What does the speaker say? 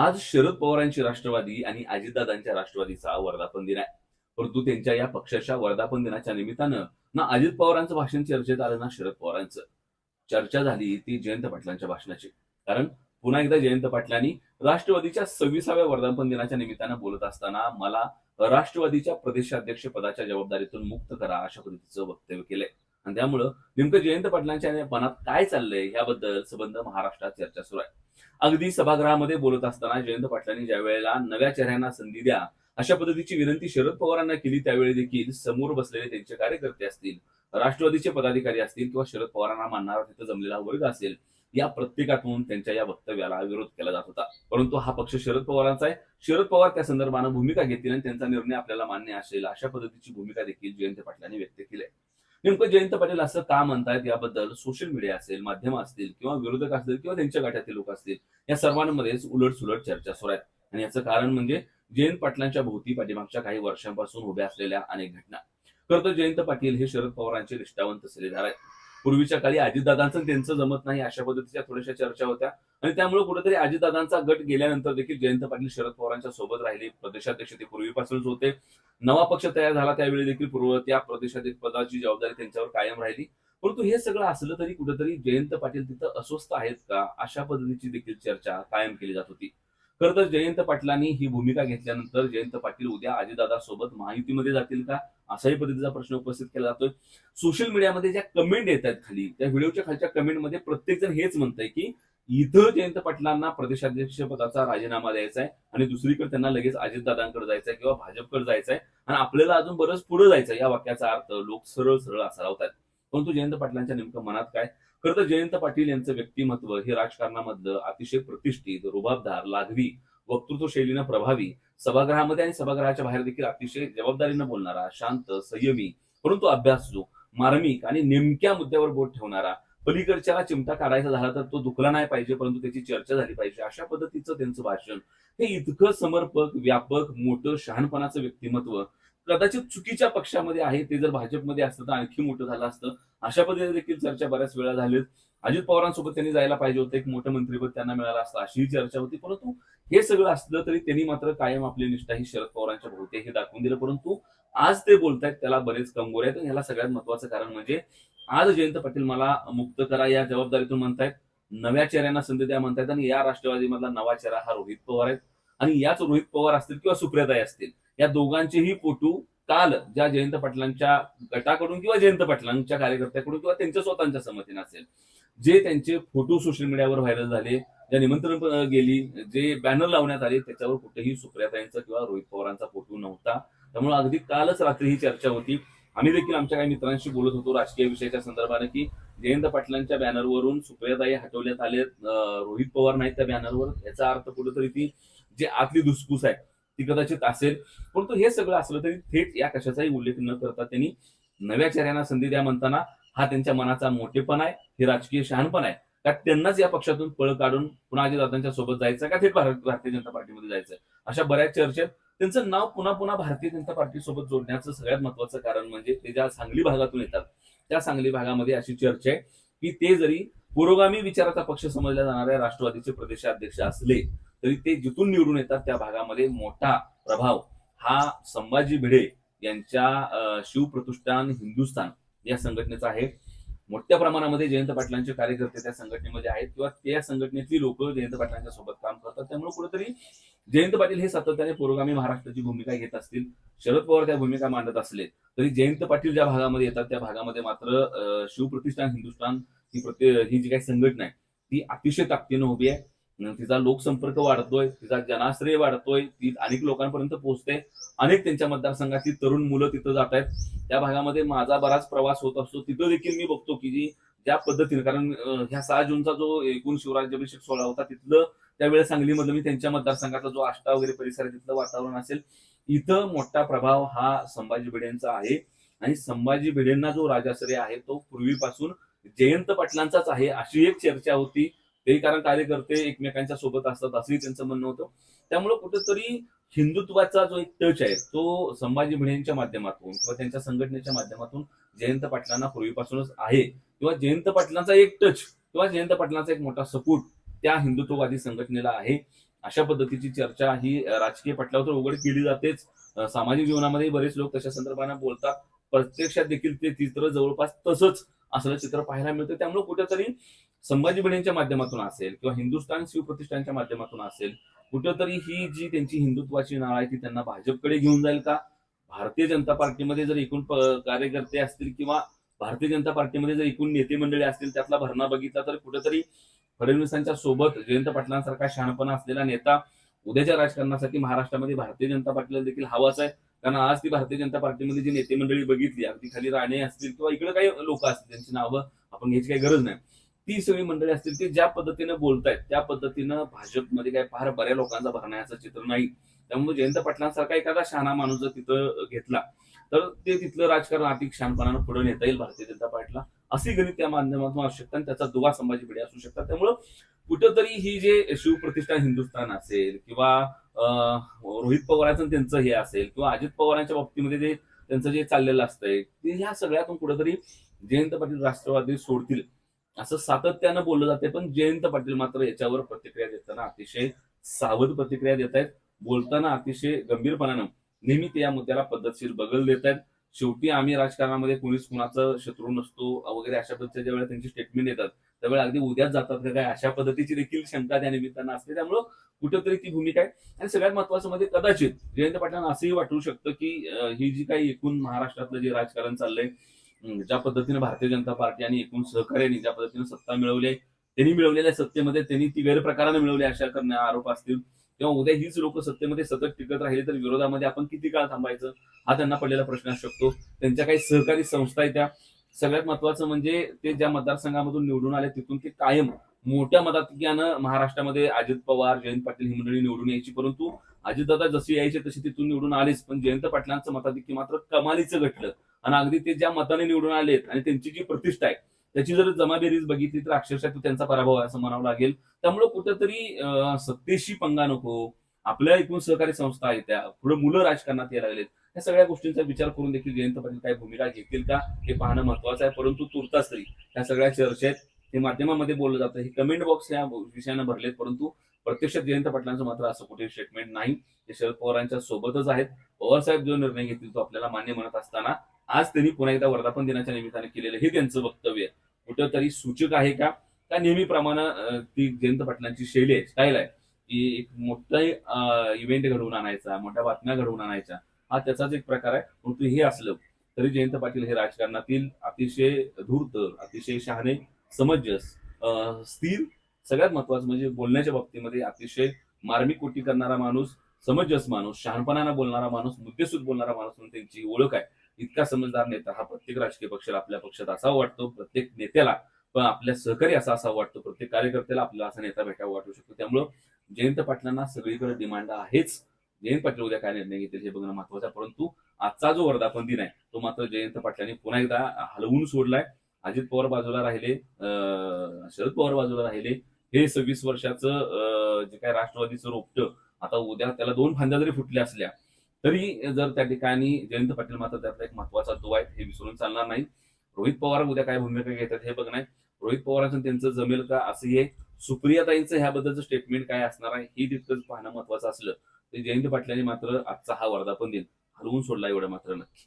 आज शरद पवारांची राष्ट्रवादी आणि अजितदादांच्या राष्ट्रवादीचा वर्धापन दिन आहे. परंतु त्यांच्या या पक्षाच्या वर्धापन दिनाच्या निमित्तानं ना अजित पवारांचं भाषण चर्चेत आलं ना शरद पवारांचं. चर्चा झाली ती जयंत पाटलांच्या भाषणाची. कारण पुन्हा एकदा जयंत पाटलांनी राष्ट्रवादीच्या सव्वीसाव्या वर्धापन दिनाच्या निमित्तानं बोलत असताना मला राष्ट्रवादीच्या प्रदेशाध्यक्ष पदाच्या जबाबदारीतून मुक्त करा अशा पद्धतीचं वक्तव्य केलंय. आणि त्यामुळं नेमकं जयंत पाटलांच्या मनात काय चाललंय याबद्दल संबंध महाराष्ट्रात चर्चा सुरू आहे. अगदी सभागृहामध्ये बोलत असताना जयंत पाटलांनी ज्या वेळेला नव्या चेहऱ्यांना संधी द्या अशा पद्धतीची विनंती शरद पवारांना केली त्यावेळी देखील समोर बसलेले त्यांचे कार्यकर्ते असतील राष्ट्रवादीचे पदाधिकारी असतील किंवा शरद पवारांना मानणारा तिथं जमलेला वर्ग असेल या प्रत्येकातून त्यांच्या या वक्तव्याला विरोध केला जात होता. परंतु हा पक्ष शरद पवारांचा आहे. शरद पवार त्या संदर्भानं भूमिका घेतील आणि त्यांचा निर्णय आपल्याला मान्य असेल अशा पद्धतीची भूमिका देखील जयंत पाटलांनी व्यक्त केली आहे. नेमकं जयंत पाटील असं का म्हणतायत याबद्दल सोशल मीडिया असेल माध्यम असतील किंवा विरोधक असतील किंवा त्यांच्या गटातील लोक असतील या सर्वांमध्येच उलट सुलट चर्चा सुरू आहेत. आणि याचं कारण म्हणजे जयंत पाटलांच्या भोवती पाठीमागच्या काही वर्षांपासून उभ्या असलेल्या अनेक घटना. खरं तर जयंत पाटील हे शरद पवारांचे निष्ठावंत सल्लेदार आहेत. पूर्वीच्या काळी अजितदादांचं त्यांचं जमत नाही अशा पद्धतीच्या थोड्याशा चर्चा होत्या. आणि त्यामुळे कुठेतरी अजितदादांचा गट गेल्यानंतर देखील जयंत पाटील शरद पवारांच्या सोबत राहिले. प्रदेशाध्यक्ष ते पूर्वीपासूनच होते. नवा पक्ष तयार झाला त्यावेळी देखील पूर्व त्या प्रदेशाध्यक्ष पदाची जबाबदारी त्यांच्यावर कायम राहिली. परंतु हे सगळं असलं तरी कुठेतरी जयंत पाटील तिथं अस्वस्थ आहेत का? अशा पद्धतीची देखील चर्चा कायम केली जात होती. खरं तर जयंत पाटलांनी ही भूमिका घेतल्यानंतर जयंत पाटील उद्या अजितदादा सोबत महायुतीमध्ये जातील का? असाही पद्धतीचा प्रश्न उपस्थित केला जातोय. सोशल मीडियामध्ये ज्या कमेंट येत आहेत खाली त्या व्हिडिओच्या खालच्या कमेंटमध्ये प्रत्येक जण हेच म्हणतंय की इथं जयंत पाटलांना प्रदेशाध्यक्ष पदाचा राजीनामा द्यायचा आहे आणि दुसरीकडे त्यांना लगेच अजितदादांकडे जायचं आहे किंवा भाजपकडे जायचं आहे आणि आपल्याला अजून बरंच पुढे जायचं या वाक्याचा अर्थ लोक सरळ सरळ असा लावतात परंतु जयंत पाटलांच्या नेमकं मनात काय? खरं तर जयंत पाटील यांचं व्यक्तिमत्व हे राजकारणामधलं अतिशय प्रतिष्ठित रुबाबदार लाघवी वक्तृत्व शैलीनं प्रभावी सभागृहामध्ये आणि सभागृहाच्या बाहेर देखील अतिशय जबाबदारीनं बोलणारा शांत संयमी परंतु अभ्यासू मार्मिक आणि नेमक्या मुद्द्यावर बोट ठेवणारा पलीकडच्याला चिमटा काढायचा झाला तर तो दुखला नाही पाहिजे परंतु त्याची चर्चा झाली पाहिजे. अशा पद्धतीचं त्यांचं भाषण. हे इतकं समर्पक व्यापक मोठं शहाणपणाचं व्यक्तिमत्व कदाचित चुकीच्या पक्षामध्ये आहे ते जर भाजपमध्ये असतं तर आणखी मोठं झालं असतं. अशा पद्धतीने देखील चर्चा बऱ्याच वेळा झालीत. अजित पवारांसोबत त्यांनी जायला पाहिजे होतं एक मोठं मंत्रीपद त्यांना मिळालं असतं अशीही चर्चा होती. परंतु हे सगळं असलं तरी त्यांनी मात्र कायम आपली निष्ठा ही शरद पवारांच्या भोवती हे दाखवून दिलं. परंतु आज ते बोलतायत त्याला बरेच कंगोरे आहेत. आणि ह्याला सगळ्यात महत्वाचं कारण म्हणजे आज जयंत पाटील मला मुक्त करा या जबाबदारीतून म्हणतायत नव्या चेहऱ्यांना संधी द्या म्हणतायत. आणि या राष्ट्रवादीमधला नवा चेहरा हा रोहित पवार आहेत आणि याच रोहित पवार असतील किंवा सुप्रियाताई असतील या दोघांचेही फोटो काल ज्या जयंत पाटलांच्या गटाकडून किंवा जयंत पाटलांच्या कार्यकर्त्याकडून किंवा त्यांच्या स्वतःच्या संमतीने असेल जे त्यांचे फोटो सोशल मीडियावर व्हायरल झाले ज्या निमंत्रण गेली जे बॅनर लावण्यात आले त्याच्यावर कुठेही सुप्रियाताईंचा किंवा रोहित पवारांचा फोटो नव्हता. त्यामुळे अगदी कालच रात्री ही चर्चा होती. आम्ही देखील आमच्या काही मित्रांशी बोलत होतो राजकीय विषयाच्या संदर्भाने की जयंत पाटलांच्या बॅनरवरून सुप्रियाताई हटवण्यात आले रोहित पवार नाहीत त्या बॅनरवर याचा अर्थ कुठेतरी ती जे आतली धुसफूस आहे ती कदाचित असेल. परंतु हे सगळं असलं तरी थेट या कशाचाही उल्लेख न करता त्यांनी नव्या चेहऱ्यांना संधी द्या म्हणताना हा त्यांच्या मनाचा मोठेपण आहे हे राजकीय शहाणपण आहे. का त्यांनाच या पक्षातून पळ काढून पुन्हा अजितदादांच्या सोबत जायचं का थेट भारतीय जनता पार्टीमध्ये जायचं अशा बऱ्याच चर्चेत त्यांचं नाव पुन्हा पुन्हा भारतीय जनता पार्टी सोबत जोडण्याचं सगळ्यात महत्वाचं कारण म्हणजे ते ज्या सांगली भागातून येतात त्या सांगली भागामध्ये अशी चर्चा आहे की ते जरी पुरोगामी विचाराचा पक्ष समजल्या जाणाऱ्या राष्ट्रवादीचे प्रदेशाध्यक्ष असले तरी ते जिथून निवडून येतात त्या भागामध्ये मोठा प्रभाव हा संभाजी भिडे यांच्या शिवप्रतिष्ठान हिंदुस्थान या संघटनेचा आहे. मोठ्या प्रमाणामध्ये जयंत पाटलांचे कार्यकर्ते त्या संघटनेमध्ये आहेत किंवा त्या संघटनेतली लोक जयंत पाटलांच्या सोबत काम करतात. त्यामुळे कुठेतरी जयंत पाटील हे सातत्याने पुरोगामी महाराष्ट्राची भूमिका घेत असतील शरद पवार त्या भूमिका मांडत असले तरी जयंत पाटील ज्या भागामध्ये येतात त्या भागामध्ये मात्र शिवप्रतिष्ठान हिंदुस्थान ही प्रति ही जी काही संघटना आहे ती अतिशय ताकदीनं उभी आहे. तिचा लोकसंपर्क वाढतोय तिचा जनाश्रय वाढतोय ती अनेक लोकांपर्यंत पोहोचते. अनेक त्यांच्या मतदारसंघातील तरुण मुलं तिथं जात आहेत. त्या भागामध्ये माझा बराच प्रवास होत असतो. तिथं देखील मी बघतो की जी ज्या पद्धतीने कारण ह्या सहा जूनचा जो एकूण शिवराज्याभिषेक सोहळा होता तिथलं त्यावेळेस सांगलीमधलं मी त्यांच्या मतदारसंघाचा जो आष्टा वगैरे परिसर आहे तिथलं वातावरण असेल इथं मोठा प्रभाव हा संभाजी भिडेंचा आहे. आणि संभाजी भिडेंना जो राजाश्रय आहे तो पूर्वीपासून जयंत पाटलांचाच आहे अशी एक चर्चा होती. तेही कारण कार्यकर्ते एकमेकांच्या सोबत असतात असंही त्यांचं म्हणणं होतं. त्यामुळे कुठेतरी हिंदुत्वाचा जो एक टच आहे तो संभाजी भिडेंच्या माध्यमातून किंवा त्यांच्या संघटनेच्या माध्यमातून जयंत पाटलांना पूर्वीपासूनच आहे. किंवा जयंत पाटलांचा एक टच किंवा जयंत पाटलांचा एक मोठा सपोर्ट त्या हिंदुत्ववादी संघटनेला आहे. अशा पद्धतीची चर्चा ही राजकीय पटलावर तर उघड केली जातेच. सामाजिक जीवनामध्ये बरेच लोक तशा संदर्भाने बोलतात. प्रत्यक्षात देखील ते चित्र जवळपास तसंच असलं चित्र पाहायला मिळतं. त्यामुळे कुठेतरी संभाजी भिडेंच्या माध्यमातून असेल किंवा हिंदुस्थान शिवप्रतिष्ठानच्या माध्यमातून असेल कुठंतरी ही जी त्यांची हिंदुत्वाची नाळ आहे ती त्यांना भाजपकडे घेऊन जाईल का? भारतीय जनता पार्टीमध्ये जर एकूण कार्यकर्ते असतील किंवा भारतीय जनता पार्टीमध्ये जर एकूण नेते मंडळी असतील त्यातला भरणा बघितला तर कुठेतरी फडणवीसांच्या सोबत जयंत पाटलांसारखा शहाणपणा असलेला नेता उद्याच्या राजकारणासाठी महाराष्ट्रामध्ये भारतीय जनता पार्टीला देखील हवाच आहे. कारण आज ती भारतीय जनता पार्टीमध्ये जी नेते मंडळी बघितली अगदी खाली राणे असतील किंवा इकडे काही लोक असतील त्यांची नावं आपण घ्यायची काही गरज नाही. ती सगळी मंडळी असतील ते ज्या पद्धतीनं बोलतायत त्या पद्धतीनं भाजपमध्ये काय फार बऱ्या लोकांचा भरण्याचं चित्र नाही. त्यामुळे जयंत पाटलांसारखा एखादा शहाणा माणूस जर तिथं घेतला तर ते तिथलं राजकारण अधिक शहाणपणानं पुढे नेता येईल भारतीय जनता पार्टीला. अशी गणित त्या माध्यमातून असू शकतात आणि त्याचा दुवा संभाजी भिडे असू शकतात. त्यामुळं कुठंतरी ही जे शिवप्रतिष्ठान हिंदुस्थान असेल किंवा रोहित पवारांचं त्यांचं हे असेल किंवा अजित पवारांच्या बाबतीमध्ये जे त्यांचं जे चाललेलं असतंय ते ह्या सगळ्यातून कुठेतरी जयंत पाटील राष्ट्रवादी सोडतील. असं सातत्यानं बोललं जाते पण जयंत पाटील मात्र याच्यावर प्रतिक्रिया देताना अतिशय सावध प्रतिक्रिया देत आहेत बोलताना अतिशय गंभीरपणानं नेहमी ते या मुद्द्याला पद्धतशीर बगल देत आहेत शेवटी आम्ही राजकारणामध्ये कुणीच कुणाचं शत्रू नसतो वगैरे अशा पद्धतीच्या ज्यावेळेला त्यांची स्टेटमेंट येतात त्यावेळेला अगदी उद्याच जातात का काय अशा पद्धतीची देखील शंका त्या निमित्तानं असते. त्यामुळं कुठेतरी ती भूमिका आहे. आणि सगळ्यात महत्वाचं म्हणजे कदाचित जयंत पाटलांना असंही वाटू शकतं की ही जी काही एकूण महाराष्ट्रातलं जे राजकारण चाललंय ज्या पद्धतीने भारतीय जनता पार्टी आणि एकूण सहकार्याने ज्या पद्धतीने सत्ता मिळवली आहे त्यांनी मिळवलेल्या सत्तेमध्ये त्यांनी ती गैरप्रकाराने मिळवली अशा करण्या आरोप असतील. किंवा उद्या हीच लोक सत्तेमध्ये सतत टिकत राहिले तर विरोधामध्ये आपण किती काळ थांबायचं? हा त्यांना पडलेला प्रश्न असू शकतो. त्यांच्या काही सहकारी संस्था आहेत त्या. सगळ्यात महत्वाचं म्हणजे ते ज्या मतदारसंघामधून निवडून आले तिथून ते कायम मोठ्या मताधिक्यानं महाराष्ट्रामध्ये अजित पवार जयंत पाटील ही मंडळी निवडून यायची. परंतु अजितदादा जशी यायचे तशी तिथून निवडून आलीच. पण जयंत पाटलांचं मताधिक्य मात्र कमालीचं घटलं. आणि अगदी ते ज्या मताने निवडून आलेत आणि त्यांची जी प्रतिष्ठा आहे त्याची जर जमाबेरीज बघितली तर अक्षरशः तो त्यांचा पराभव आहे असं म्हणावं लागेल. त्यामुळं कुठेतरी सत्तेशी पंगा नको आपल्या एकूण सहकारी संस्था आहेत त्या पुढे मुलं राजकारणात यायला लागलेत. या सगळ्या गोष्टींचा विचार करून देखील जयंत पाटील काय भूमिका घेतील का हे पाहणं महत्वाचं आहे. परंतु तुर्तास तरी या सगळ्या चर्चेत हे माध्यमामध्ये बोललं जातं. हे कमेंट बॉक्स या विषयानं भरलेत परंतु प्रत्यक्षात जयंत पाटलांचं मात्र असं कुठे स्टेटमेंट नाही. ते शरद पवारांच्या सोबतच आहेत. पवार साहेब जो निर्णय घेतील तो आपल्याला मान्य म्हणत असताना आज त्यांनी पुन्हा एकदा वर्धापन दिनाच्या निमित्ताने केलेलं हे त्यांचं वक्तव्य कुठंतरी सूचक आहे का? त्या नेहमीप्रमाणे ती जयंत पाटलांची शैली आहे स्टाईल आहे? की एक मोठा इव्हेंट घडवून आणायचा मोठ्या बातम्या घडवून आणायच्या हा त्याचाच एक प्रकार आहे. परंतु हे असलं तरी जयंत पाटील हे राजकारणातील अतिशय धूर्त अतिशय शहाणे समंजस अं, स्थिर सगळ्यात महत्वाचं म्हणजे बोलण्याच्या बाबतीमध्ये अतिशय मार्मिक कोटी करणारा माणूस समंजस माणूस शहाणपणानं बोलणारा माणूस मुद्देसूद बोलणारा माणूस म्हणून त्यांची ओळख आहे. इतका समजदार नेता हा प्रत्येक राजकीय पक्षाला आपल्या पक्षात असावा वाटतो प्रत्येक नेत्याला पण आपल्या सहकारी असा असा वाटतो प्रत्येक कार्यकर्त्याला आपल्याला असा नेता भेटावा वाटू शकतो. त्यामुळं जयंत पाटलांना सगळीकडे डिमांड आहेच. जयंत पाटील उद्या काय निर्णय घेतील हे बघणं महत्वाचं आहे परंतु आजचा जो वर्धापन दिन आहे तो मात्र जयंत पाटलांनी पुन्हा एकदा हलवून सोडलाय. अजित पवार बाजूला राहिले अं, शरद पवार बाजूला राहिले. हे सव्वीस वर्षाचं जे काय राष्ट्रवादीचं रोपटं आता उद्या त्याला दोन फांद्या जरी फुटल्या असल्या तरी जर त्या ठिकाणी जयंत पाटील मात्र त्यातला एक महत्त्वाचा दुवा आहे हे विसरून चालणार नाही रोहित पवार उद्या काय भूमिका घेतात हे बघणार रोहित पवारांचं त्यांचं जमेल का असं हे सुप्रियाताईंचं ह्याबद्दलचं स्टेटमेंट काय असणार आहे ही तितकंच पाहणं महत्वाचं असलं. तर जयंत पाटलांनी मात्र आजचा हा वर्धापन दिन हलवून सोडला एवढं मात्र नक्की.